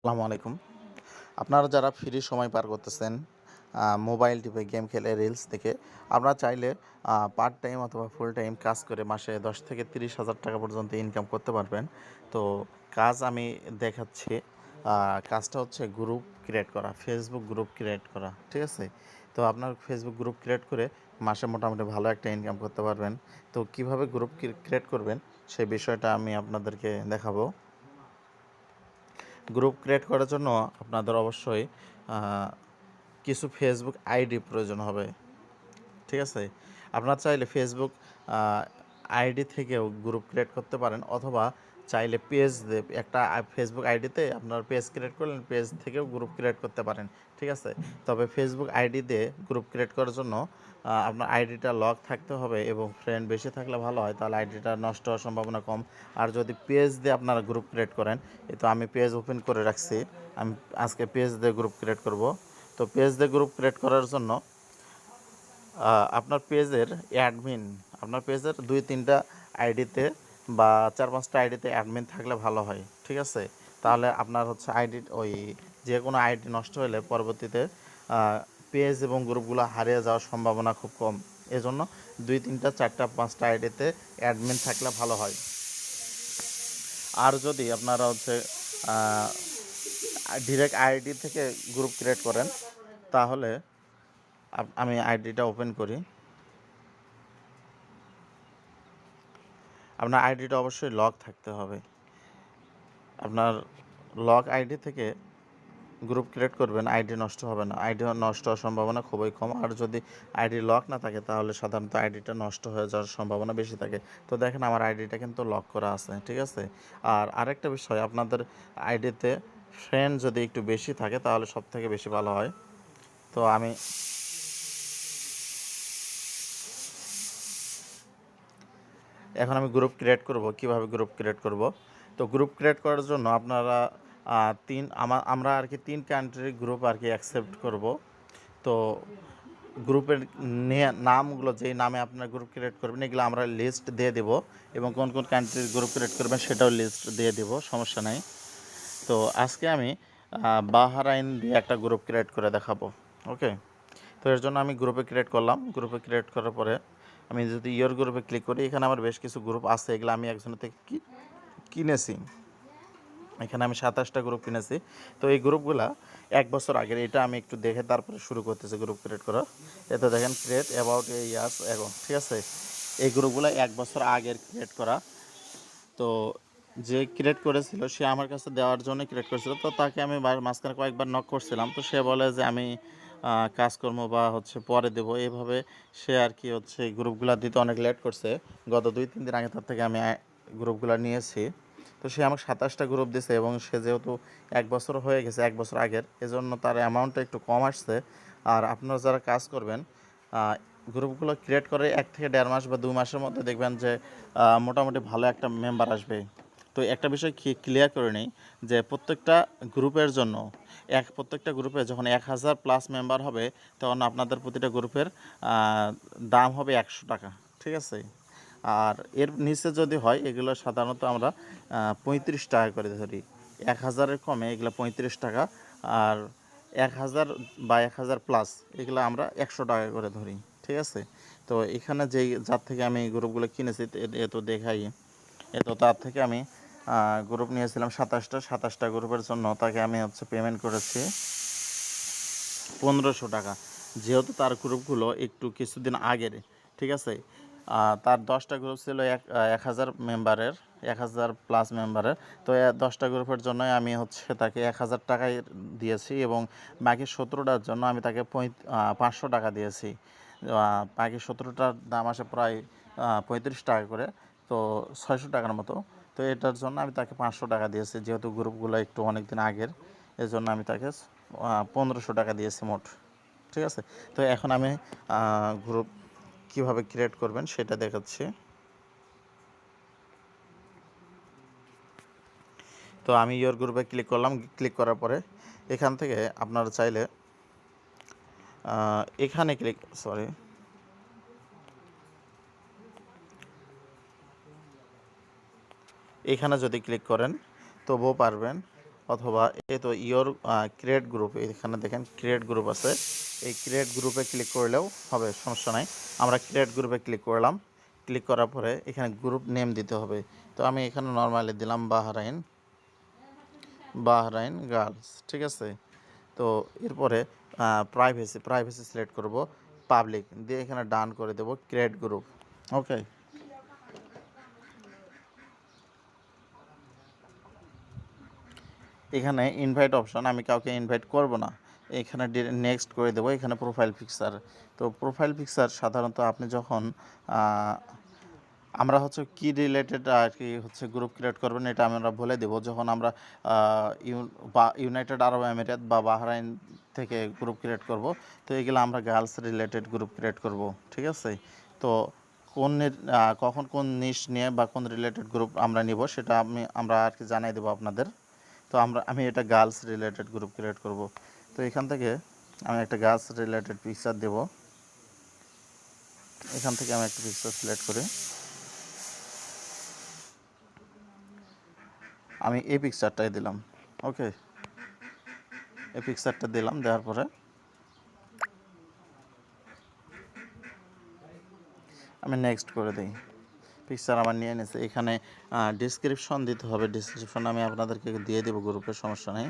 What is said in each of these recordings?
আসসালামু আলাইকুম। আপনারা যারা ফ্রি সময় পার করতেছেন মোবাইল টিপে গেম খেলে রিলস দেখে, আপনারা চাইলে পার্ট টাইম অথবা ফুল টাইম কাজ করে মাসে দশ থেকে তিরিশ হাজার টাকা পর্যন্ত ইনকাম করতে পারবেন। তো কাজ আমি দেখাচ্ছি কাজটা হচ্ছে গ্রুপ ক্রিয়েট করা ফেসবুক গ্রুপ ক্রিয়েট করা, ঠিক আছে? তো আপনার ফেসবুক গ্রুপ ক্রিয়েট করে মাসে মোটামুটি ভালো একটা ইনকাম করতে পারবেন। তো কীভাবে গ্রুপ ক্রিয়েট করবেন সেই বিষয়টা আমি আপনাদেরকে দেখাবো। গ্রুপ ক্রিয়েট করার জন্য আপনাদের অবশ্যই কিছু ফেসবুক আইডি প্রয়োজন হবে। ঠিক আছে? আপনার চাইলে ফেসবুক আইডি থেকেও গ্রুপ ক্রিয়েট করতে পারেন অথবা চাইলে পেজ একটা ফেসবুক আইডিতে আপনার পেজ ক্রিয়েট করলেন পেজ থেকেও গ্রুপ ক্রিয়েট করতে পারেন, ঠিক আছে? তবে ফেসবুক আইডি দিয়ে গ্রুপ ক্রিয়েট করার জন্য আপনার আইডিটা লক থাকতে হবে এবং ফ্রেন্ড বেশি থাকলে ভালো হয়, তাহলে আইডিটা নষ্ট হওয়ার সম্ভাবনা কম। আর যদি পেজ দিয়ে আপনারা গ্রুপ ক্রিয়েট করেন এই তো আমি পেজ ওপেন করে রাখছি, আমি আজকে পেজ দিয়ে গ্রুপ ক্রিয়েট করব। তো পেজ দিয়ে গ্রুপ ক্রিয়েট করার জন্য আপনার পেজের অ্যাডমিন আপনার পেজের দুই তিনটা আইডিতে বা চার পাঁচটা আইডিতে অ্যাডমিন থাকলে ভালো হয়, ঠিক আছে? তাহলে আপনার হচ্ছে আইডি, ওই যে কোনো আইডি নষ্ট হলে পরবর্তীতে পেজ এবং গ্রুপগুলো হারিয়ে যাওয়ার সম্ভাবনা খুব কম। এজন্য দুই, তিনটা, চারটা, পাঁচটা আইডিতে অ্যাডমিন থাকলে ভালো হয়। আর যদি আপনারা হচ্ছে ডিরেক্ট আইডি থেকে গ্রুপ ক্রিয়েট করেন, তাহলে আমি আইডিটা ওপেন করি। আপনার আইডিটা অবশ্যই লক থাকতে হবে। আপনার লক আইডি থেকে গ্রুপ ক্রিয়েট করবেন, আইডি নষ্ট হবে না। আইডি নষ্ট হওয়ার সম্ভাবনা খুবই কম। আর যদি আইডি লক না থাকে, তাহলে সাধারণত আইডিটা নষ্ট হয়ে যাওয়ার সম্ভাবনা বেশি থাকে। তো দেখেন আমার আইডিটা কিন্তু লক করা আছে, ঠিক আছে? আর আরেকটা বিষয়, আপনাদের আইডিতে ফ্রেন্ড যদি একটু বেশি থাকে, তাহলে সব থেকে বেশি ভালো হয়। তো আমি এখন আমি গ্রুপ ক্রিয়েট করব, কীভাবে গ্রুপ ক্রিয়েট করব? তো গ্রুপ ক্রিয়েট করার জন্য আপনারা তিন, আমা- আমরা আর কি তিন কান্ট্রির গ্রুপ আর কি অ্যাকসেপ্ট করব। তো গ্রুপের নামগুলো, যেই নামে আপনারা গ্রুপ ক্রিয়েট করবেন, এগুলো আমরা লিস্ট দিয়ে দেব এবং কোন কোন কান্ট্রির গ্রুপ ক্রিয়েট করবেন সেটাও লিস্ট দিয়ে দেব, সমস্যা নাই। তো আজকে আমি বাহারাইন দিয়ে একটা গ্রুপ ক্রিয়েট করে দেখাবো ওকে তো এর জন্য আমি গ্রুপে ক্রিয়েট করলাম গ্রুপে ক্রিয়েট করার পরে আমি যদি ইয়োর গ্রুপে ক্লিক করি, এখানে আমার বেশ কিছু গ্রুপ আছে, এগুলো আমি একজনের থেকে কিনেছি। এখানে আমি সাতাশটা গ্রুপ কিনেছি। তো এই গ্রুপগুলা এক বছর আগের, এটা আমি একটু দেখে তারপরে শুরু করতেছি গ্রুপ ক্রিয়েট করা এতে দেখেন ক্রিয়েট অ্যাবাউট ইয়ার্স এখন ঠিক আছে? এই গ্রুপগুলো এক বছর আগের ক্রিয়েট করা। তো যে ক্রিয়েট করেছিল, সে আমার কাছে দেওয়ার জন্য ক্রিয়েট করেছিল। তো তাকে আমি মাঝখানে কয়েকবার নক করছিলাম। তো সে বলে যে আমি কাজকর্ম বা হচ্ছে পরে দেবো। এভাবে সে আর কি হচ্ছে গ্রুপগুলো দিতে অনেক লেট করছে। গত দুই, তিন দিন আগে তার থেকে আমি গ্রুপগুলো নিয়েছি। তো সে আমাকে সাতাশটা গ্রুপ দিছে এবং সে যেহেতু এক বছর হয়ে গেছে, এক বছর আগের, এজন্য তার অ্যামাউন্টটা একটু কম আসছে। আর আপনারা যারা কাজ করবেন গ্রুপগুলো ক্রিয়েট করে এক থেকে দেড় মাস বা দু মাসের মধ্যে দেখবেন যে মোটামুটি ভালো একটা মেম্বার আসবে তো একটা বিষয় ক্লিয়ার করে নিই যে প্রত্যেকটা গ্রুপের জন্য এক, প্রত্যেকটা গ্রুপে যখন এক হাজার প্লাস মেম্বার হবে, তখন আপনাদের প্রতিটা গ্রুপের দাম হবে একশো টাকা, ঠিক আছে? আর এর নিচে যদি হয়, এগুলো সাধারণত আমরা পঁয়ত্রিশ টাকা করে ধরি। এক হাজারের কমে এগুলো পঁয়ত্রিশ টাকা, আর এক হাজার বা এক হাজার প্লাস এগুলো আমরা একশো টাকা করে ধরি, ঠিক আছে? তো এখানে যেই, যার থেকে আমি গ্রুপগুলো কিনেছি, এ- এ দেখাই। এত তার থেকে আমি গ্রুপ নিয়েছিলাম সাতাশটা সাতাশটা গ্রুপের জন্য তাকে আমি হচ্ছে পেমেন্ট করেছি পনেরোশো টাকা। যেহেতু তার গ্রুপগুলো একটু কিছুদিন আগের, ঠিক আছে? তার দশটা গ্রুপ ছিল এক এক হাজার মেম্বারের এক হাজার প্লাস মেম্বারের তো দশটা গ্রুপের জন্য আমি হচ্ছে তাকে এক হাজার টাকাই দিয়েছি এবং বাকি সতেরোটার জন্য আমি তাকে পাঁচশো টাকা দিয়েছি। বাকি সতেরোটার দাম আসে প্রায় পঁয়ত্রিশ টাকা করে, তো ছয়শো টাকার মতো। তো এটার জন্য আমি তাকে পাঁচশো টাকা দিয়েছি, যেহেতু গ্রুপগুলো একটু অনেক দিন আগের এই জন্য আমি তাকে পনেরোশো টাকা দিয়েছি মোট, ঠিক আছে? তো এখন আমি গ্রুপ কীভাবে ক্রিয়েট করবেন সেটা দেখাচ্ছি। তো আমি ইয়োর গ্রুপে ক্লিক করলাম ক্লিক করার পরে এখান থেকে আপনারা চাইলে এখানে ক্লিক সরি এখানে যদি ক্লিক করেন, তবুও পারবেন। অথবা এ তো ইয়োর ক্রিয়েট গ্রুপ এখানে দেখেন ক্রিয়েট গ্রুপ আছে। এই ক্রিয়েট গ্রুপে ক্লিক করলেও হবে, সমস্যা নাই। আমরা ক্রিয়েট গ্রুপে ক্লিক করলাম। ক্লিক করার পরে এখানে গ্রুপ নেম দিতে হবে। তো আমি এখানে নর্মালি দিলাম বাহরাইন বাহরাইন গার্লস ঠিক আছে? তো এরপরে প্রাইভেসি প্রাইভেসি সিলেক্ট করব। পাবলিক দিয়ে এখানে ডান করে দেব ক্রিয়েট গ্রুপ ওকে এখানে ইনভাইট অপশন আমি কাউকে ইনভাইট করব না। এখানে নেক্সট করে দেবো, এখানে প্রোফাইল পিকচার তো প্রোফাইল পিকচার সাধারণত আপনি যখন আমরা হচ্ছে কি রিলেটেড আর কি হচ্ছে গ্রুপ ক্রিয়েট করবেন, এটা আমরা বলে দেবো। যখন আমরা ইউনাইটেড আরব আমিরাত বা বাহরাইন থেকে গ্রুপ ক্রিয়েট করব, তো এগুলো আমরা গার্লস রিলেটেড গ্রুপ ক্রিয়েট করব, ঠিক আছে? তো কোন কখন কোন নিশ নিয়ে বা কোন রিলেটেড গ্রুপ আমরা নিব, সেটা আমি, আমরা আর কি জানাই দেবো আপনাদের। তো আমরা, আমি এটা গার্লস রিলেটেড গ্রুপ ক্রিয়েট করব। তো এখান থেকে আমি একটা গার্লস রিলেটেড পিকচার দেব। এখান থেকে আমি একটা পিকচার সিলেক্ট করি। আমি এই পিকচারটাই দিলাম ওকে এই পিকচারটা দিলাম, দেওয়ার পরে আমি নেক্সট করে দিই। পিকচার আমার নিয়ে নিয়েছে এখানে ডিসক্রিপশন দিতে হবে। ডিসক্রিপশন আমি আপনাদেরকে দিয়ে দেবো গ্রুপের সমস্যা নেই।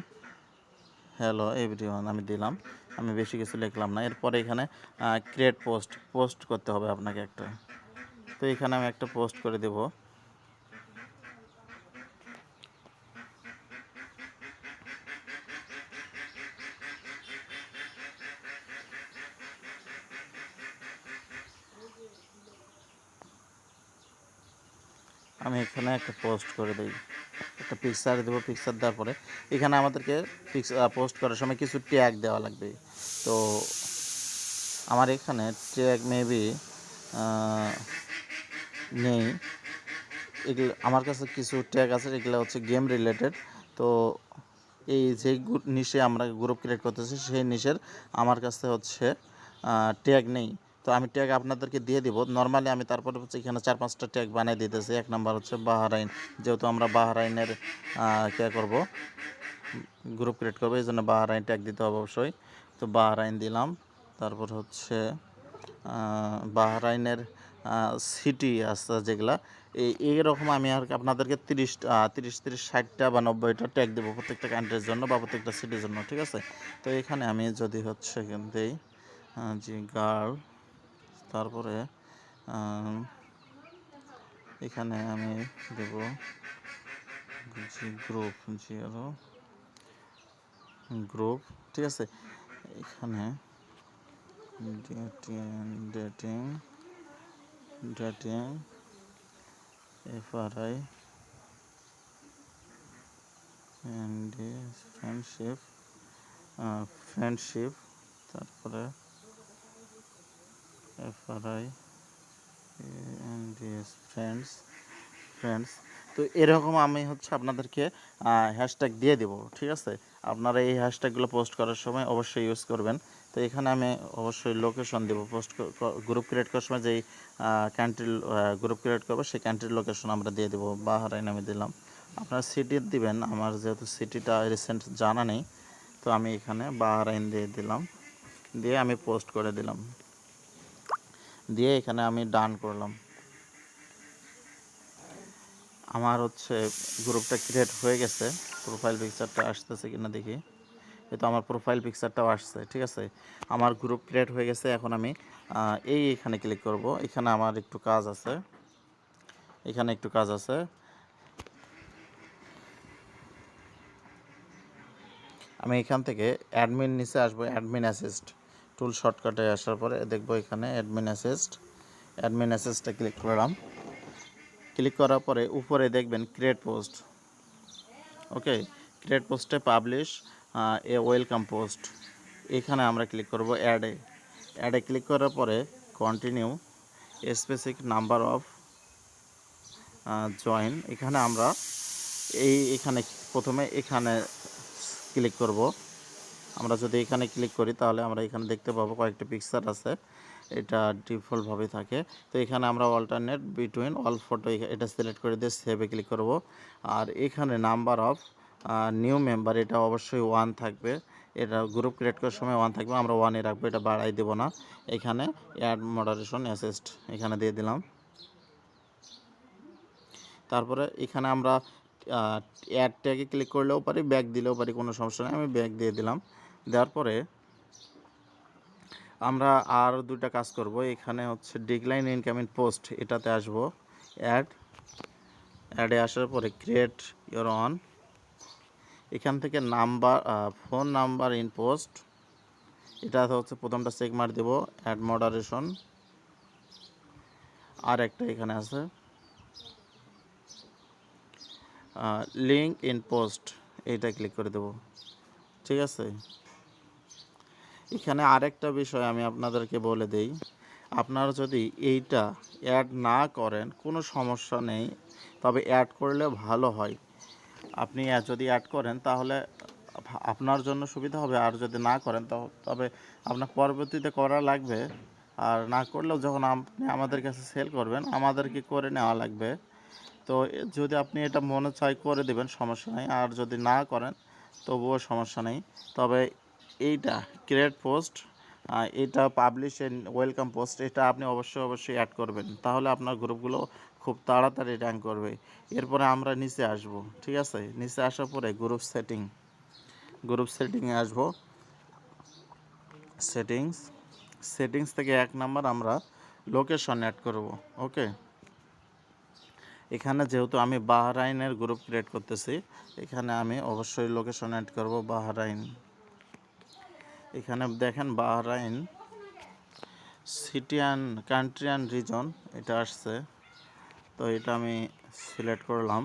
হ্যালো এভরিওয়ান আমি দিলাম। আমি বেশি কিছু লিখলাম না। এরপরে এখানে ক্রিয়েট পোস্ট পোস্ট করতে হবে আপনাকে একটা। তো এখানে আমি একটা পোস্ট করে দেবো। আমি এখানে একটা পোস্ট করে দিই। একটা পিকচার দেবো পিকচার দেওয়ার পরে এখানে আমাদেরকে পিকচার পোস্ট করার সময় কিছু ট্যাগ দেওয়া লাগবে। তো আমার এখানে ট্যাগ মেবি নেই। এগুলো, আমার কাছে কিছু ট্যাগ আছে, এগুলো হচ্ছে গেম রিলেটেড তো এই যে নিশে আমরা গ্রুপ ক্রিয়েট করতেছি, সেই নিশের আমার কাছে হচ্ছে ট্যাগ নেই। তো আমি ট্যাগ আপনাদেরকে দিয়ে দিব। নর্মালি আমি তারপরে হচ্ছে এখানে চার, পাঁচটা ট্যাগ বানিয়ে দিতেছি। এক নাম্বার হচ্ছে বাহারাইন যেহেতু আমরা বাহারাইনের কে করব? গ্রুপ ক্রিয়েট করব এই জন্য বাহারাইন ট্যাগ দিতে হবে অবশ্যই। তো বাহারাইন দিলাম। তারপর হচ্ছে বাহরাইনের সিটি আছে যেগুলা, এই, এইরকম আমি আর আপনাদেরকে তিরিশ তিরিশ তিরিশ, ষাটটা বা নব্বইটা ট্যাগ দেবো প্রত্যেকটা কান্ট্রির জন্য বা প্রত্যেকটা সিটির জন্য, ঠিক আছে? তো এখানে আমি যদি হচ্ছে দিই জি গার্ল তারপরে এখানে আমি দেব জি গ্রুপ জি আরও গ্রুপ ঠিক আছে? এখানে dating dating F R I friendship friendship, তারপরে F R I N D S friends friends তো এরকম আমি হচ্ছে আপনাদেরকে হ্যাশট্যাগ দিয়ে দেবো, ঠিক আছে? আপনারা এই হ্যাশট্যাগুলো পোস্ট করার সময় অবশ্যই ইউজ করবেন। তো এখানে আমি অবশ্যই লোকেশন দেবো পোস্ট গ্রুপ ক্রিয়েট করার সময় যেই কান্ট্রির গ্রুপ ক্রিয়েট করব, সেই কান্ট্রির লোকেশন আমরা দিয়ে দেবো বাহারাইন আমি দিলাম। আপনারা সিটি দিবেন, আমার যেহেতু সিটিটা রিসেন্ট জানা নেই, তো আমি এখানে বাহারাইন দিয়ে দিলাম। দিয়ে আমি পোস্ট করে দিলাম। দিয়ে এখানে আমি ডান করলাম। আমার হচ্ছে গ্রুপটা ক্রিয়েট হয়ে গেছে। প্রোফাইল পিকচারটা আসতেছে কিনা দেখি। তো আমার প্রোফাইল পিকচারটাও আসছে, ঠিক আছে? আমার গ্রুপ ক্রিয়েট হয়ে গেছে, এখন আমি এই এখানে ক্লিক করব। এখানে আমার একটু কাজ আছে। এখানে একটু কাজ আছে। আমি এখান থেকে অ্যাডমিন নিচে আসব অ্যাডমিন অ্যাসিস্ট টুল শর্টকাটে আসার পরে দেখব এখানে অ্যাডমিন অ্যাসিস্ট অ্যাডমিন অ্যাসিস্টে ক্লিক করলাম। ক্লিক করার পরে উপরে দেখবেন ক্রিয়েট পোস্ট ওকে ক্রিয়েট পোস্টে পাবলিশ এ ওয়েলকাম পোস্ট এখানে আমরা ক্লিক করব অ্যাডে অ্যাডে ক্লিক করার পরে continue specific number of join এখানে আমরা এই, এখানে প্রথমে এখানে ক্লিক করব। আমরা যদি এখানে ক্লিক করি, তাহলে আমরা এখানে দেখতে পাবো কয়েকটা পিকচার আছে। এটা ডিফল্টভাবে থাকে। তো এখানে আমরা অল্টারনেট বিটুইন অল ফটো এটা সিলেক্ট করে দিয়ে সেভে ক্লিক করব। আর এখানে নাম্বার অফ নিউ মেম্বার এটা অবশ্যই ওয়ান থাকবে। এটা গ্রুপ ক্রিয়েট করার সময় ওয়ান থাকবে, আমরা ওয়ানে রাখব, এটা বাড়াই দেবো না। এখানে অ্যাড মডারেশন অ্যাসিস্ট এখানে দিয়ে দিলাম। তারপরে এখানে আমরা অ্যাড ট্যাগে ক্লিক করলেও পারি ব্যাক দিলেও পারি, কোনো সমস্যা নেই, আমি ব্যাক দিয়ে দিলাম। দেওয়ার পরে আমরা আর দুটা কাজ করব। এখানে হচ্ছে ডিক্লাইন ইনকামিং পোস্ট এটাতে আসব। অ্যাড অ্যাডে আসার পরে ক্রিয়েট ইওর অন এখান থেকে number phone number in post এটা হচ্ছে প্রথমটা চেক মার দেবো অ্যাড মডারেশন আর একটা এখানে আছে। লিঙ্ক ইন পোস্ট এইটা ক্লিক করে দেবো। ঠিক আছে? এখানে আরেকটা বিষয় আমি আপনাদেরকে বলে দেই। আপনারা যদি এইটা অ্যাড না করেন, কোনো সমস্যা নেই। তবে অ্যাড করলে ভালো হয়। আপনি যদি অ্যাড করেন, তাহলে আপনার জন্য সুবিধা হবে। আর যদি না করেন তবে আপনার পরবর্তীতে করা লাগবে। আর না করলেও যখন আপনি আমাদের কাছে সেল করবেন, আমাদেরকে করে নেওয়া লাগবে। তো যদি আপনি এটা মনে চাই করে দেবেন, সমস্যা নেই। আর যদি না করেন, তবুও সমস্যা নেই। তবে এইটা ক্রিয়েট পোস্ট এটা পাবলিশ এন্ড ওয়েলকাম পোস্ট এটা আপনি অবশ্যই অবশ্যই অ্যাড করবেন। তাহলে আপনার গ্রুপগুলো খুব তাড়াতাড়ি র্যাঙ্ক করবে। এরপরে আমরা নিচে আসব, ঠিক আছে? নিচে আসার পরে গ্রুপ সেটিং গ্রুপ সেটিংয়ে আসব। সেটিংস সেটিংস থেকে এক নাম্বার আমরা লোকেশন অ্যাড করব ওকে এখানে যেহেতু আমি বাহরাইনের গ্রুপ ক্রিয়েট করতেছি, এখানে আমি অবশ্যই লোকেশন অ্যাড করব বাহরাইন এখানে দেখেন Bahrain city and country and region এটা আসছে। তো এটা আমি সিলেক্ট করলাম।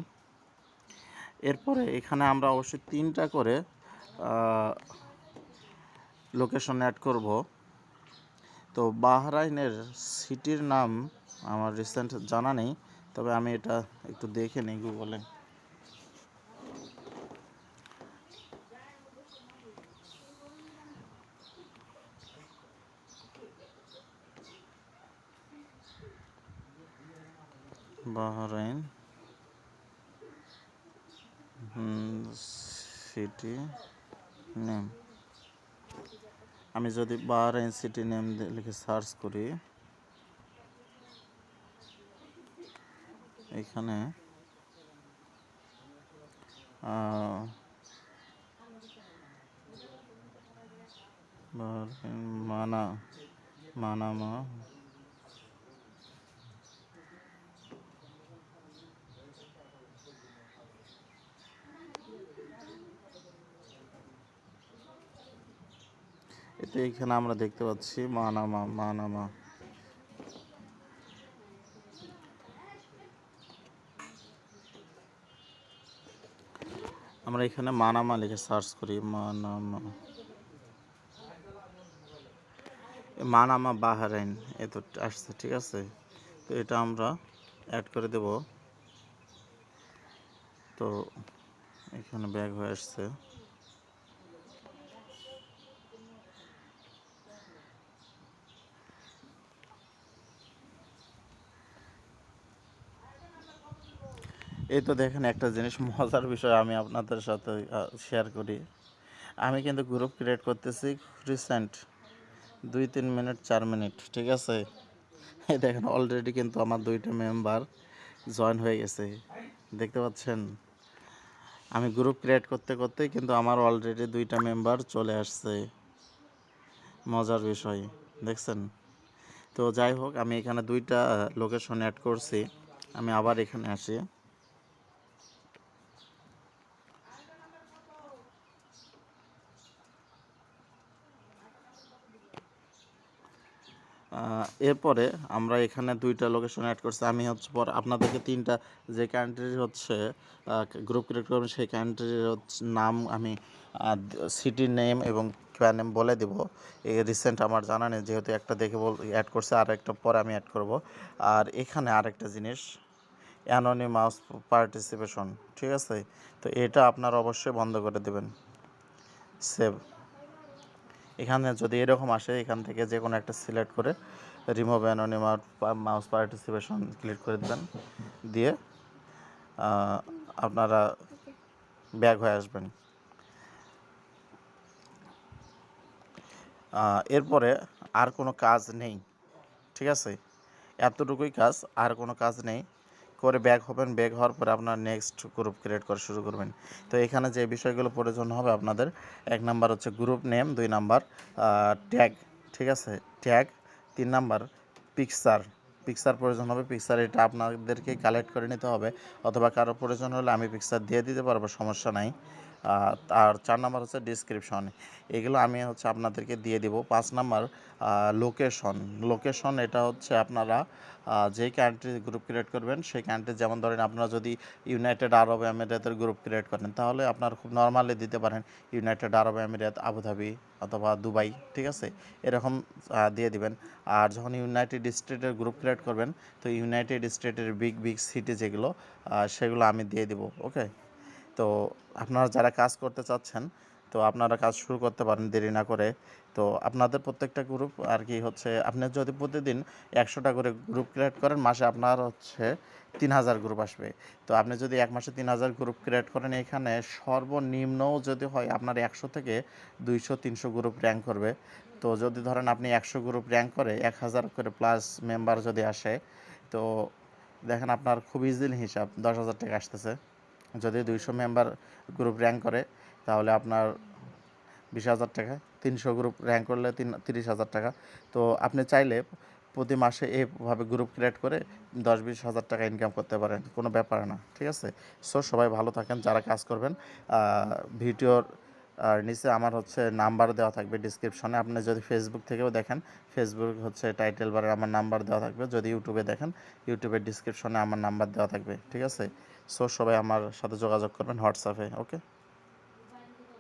এরপরে এখানে আমরা অবশ্যই তিনটা করে লোকেশন অ্যাড করব। তো বাহরাইনের সিটির নাম আমার রিসেন্ট জানা নেই, তবে আমি এটা একটু দেখে নিই গুগলে বাহরাইন সিটি নেম। আমি যদি বাহরাইন সিটি নেম লিখে সার্চ করি এখানে মানা মানামা এটা এখানে আমরা দেখতে পাচ্ছি মানামা মানামা আমরা এখানে মানামা লিখে সার্চ করি মানামা মানামা বাহারাইন, এ তো আসছে, ঠিক আছে? তো এটা আমরা অ্যাড করে দেব। তো এখানে ব্যাগ হয়ে আসছে। এই তো দেখেন একটা জিনিস মজার বিষয় আমি আপনাদের সাথে শেয়ার করি। আমি কিন্তু গ্রুপ ক্রিয়েট করতেছি রিসেন্ট দুই, তিন মিনিট চার মিনিট ঠিক আছে? এই দেখেন অলরেডি কিন্তু আমার দুইটা মেম্বার জয়েন হয়ে গেছে। দেখতে পাচ্ছেন? আমি গ্রুপ ক্রিয়েট করতে করতে কিন্তু আমার অলরেডি দুইটা মেম্বার চলে আসছে। মজার বিষয়, দেখছেন? তো যাই হোক, আমি এখানে দুইটা লোকেশন অ্যাড করছি। আমি আবার এখানে আসি। এরপরে আমরা এখানে দুইটা লোকেশন অ্যাড করছি। আমি হচ্ছে পর আপনাদেরকে তিনটা যে কান্ট্রির হচ্ছে গ্রুপ ক্রিয়েট করবেন সেই কান্ট্রির হচ্ছে নাম আমি সিটির নেম এবং ক্যার নেম বলে দিব। এই রিসেন্ট আমার জানা নেই, যেহেতু একটা দেখে বল অ্যাড করছে, আর একটা পরে আমি অ্যাড করব। আর এখানে আরেকটা জিনিস অ্যানোনিমাস পার্টিসিপেশন ঠিক আছে? তো এটা আপনারা অবশ্যই বন্ধ করে দেবেন। সেভ এখানে যদি এরকম আসে, এখান থেকে যে কোনো একটা সিলেক্ট করে রিমুভ অ্যানোনিমার মাউস পার্টিসিপেশন ক্লিক করে দেবেন। দিয়ে আপনারা ব্যাগ হয়ে আসবেন। এরপরে আর কোনো কাজ নেই, ঠিক আছে? এতটুকুই কাজ, আর কোনো কাজ নেই। করে ব্যাক হবেন ব্যাক হওয়ার পরে আপনার নেক্সট গ্রুপ ক্রিয়েট করা শুরু করবেন। তো এখানে যে বিষয়গুলো প্রয়োজন হবে আপনাদের, এক নাম্বার হচ্ছে গ্রুপ নেম দুই নাম্বার ট্যাগ ঠিক আছে? ট্যাগ তিন নাম্বার পিকচার পিকচার প্রয়োজন হবে পিকচার এটা আপনাদেরকে কালেক্ট করে নিতে হবে, অথবা কারও প্রয়োজন হলে আমি পিকচার দিয়ে দিতে পারব, সমস্যা নাই। আর চার নাম্বার হচ্ছে ডিসক্রিপশন এগুলো আমি হচ্ছে আপনাদেরকে দিয়ে দিব। পাঁচ নাম্বার লোকেশন লোকেশন এটা হচ্ছে আপনারা যেই কান্ট্রি গ্রুপ ক্রিয়েট করবেন, সেই কান্ট্রি যেমন ধরেন আপনারা যদি ইউনাইটেড আরব আমিরাতের গ্রুপ ক্রিয়েট করেন, তাহলে আপনার খুব নর্মালি দিতে পারেন ইউনাইটেড আরব আমিরাত আবুধাবি অথবা দুবাই, ঠিক আছে? এরকম দিয়ে দিবেন। আর যখন ইউনাইটেড স্টেটের গ্রুপ ক্রিয়েট করবেন, তো ইউনাইটেড স্টেটের বিগ বিগ সিটি যেগুলো সেগুলো আমি দিয়ে দিব ওকে তো আপনারা যারা কাজ করতে চাচ্ছেন, তো আপনারা কাজ শুরু করতে পারেন দেরি না করে। তো আপনাদের প্রত্যেকটা গ্রুপ আর কি হচ্ছে, আপনি যদি প্রতিদিন একশোটা করে গ্রুপ ক্রিয়েট করেন, মাসে আপনার হচ্ছে তিন হাজার গ্রুপ আসবে। তো আপনি যদি এক মাসে তিন হাজার গ্রুপ ক্রিয়েট করেন, এখানে সর্বনিম্নও যদি হয়, আপনার একশো থেকে দুইশো, তিনশো গ্রুপ র্যাঙ্ক করবে। তো যদি ধরেন আপনি একশো গ্রুপ র্যাঙ্ক করে এক হাজার করে প্লাস মেম্বার যদি আসে, তো দেখেন আপনার খুব ইজিলি হিসাব দশ হাজার টাকা আসতেছে। যদি দুইশো মেম্বার গ্রুপ র্যাঙ্ক করে, তাহলে আপনার বিশ হাজার টাকা। তিনশো গ্রুপ র্যাঙ্ক করলে তিন, তিরিশ হাজার টাকা। তো আপনি চাইলে প্রতি মাসে এভাবে গ্রুপ ক্রিয়েট করে দশ বিশ হাজার টাকা ইনকাম করতে পারেন, কোনো ব্যাপার না, ঠিক আছে? সো সবাই ভালো থাকেন, যারা কাজ করবেন। ভিডিওর, আর নিচে আমার হচ্ছে নাম্বার দেওয়া থাকবে ডিসক্রিপশনে আপনি যদি ফেসবুক থেকেও দেখেন ফেসবুক হচ্ছে টাইটেল বারে আমার নাম্বার দেওয়া থাকবে। যদি ইউটিউবে দেখেন ইউটিউবের ডিসক্রিপশনে আমার নাম্বার দেওয়া থাকবে, ঠিক আছে? সো সবাই আমার সাথে যোগাযোগ করবেন হোয়াটসঅ্যাপে ওকে